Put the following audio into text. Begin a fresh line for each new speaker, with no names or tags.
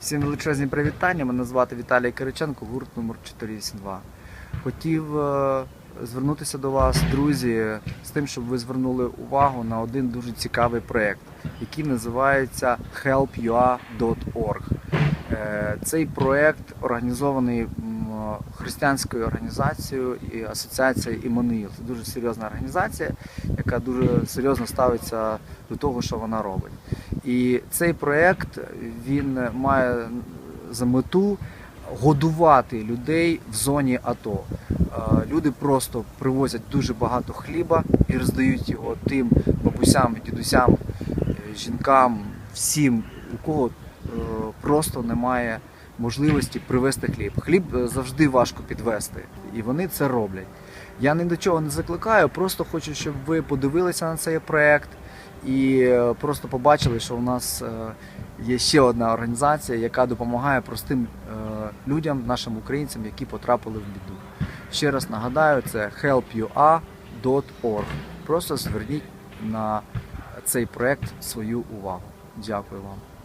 Всім величезні привітання. Мене звати Віталій Кириченко, гурт номер 482. Хотів е, звернутися до вас, друзі, з тим, щоб ви звернули увагу на один дуже цікавий проєкт, який називається helpua.org. Е, Цей проєкт організований християнською організацією і асоціацією Іммануїл. Це дуже серйозна організація, яка дуже серйозно ставиться до того, що вона робить. І цей проєкт він має за мету годувати людей в зоні АТО. Е, Люди просто привозять дуже багато хліба і роздають його тим бабусям, дідусям, е, жінкам, всім, у кого е, просто немає можливості привезти хліб. Хліб завжди важко підвести, і вони це роблять. Я ні до чого не закликаю, просто хочу, щоб ви подивилися на цей проект і е, просто побачили, що у нас е, є ще одна організація, яка допомагає простим е, людям, нашим українцям, які потрапили в біду. Ще раз нагадаю, це helpua.org. Просто зверніть на цей проект свою увагу. Дякую вам.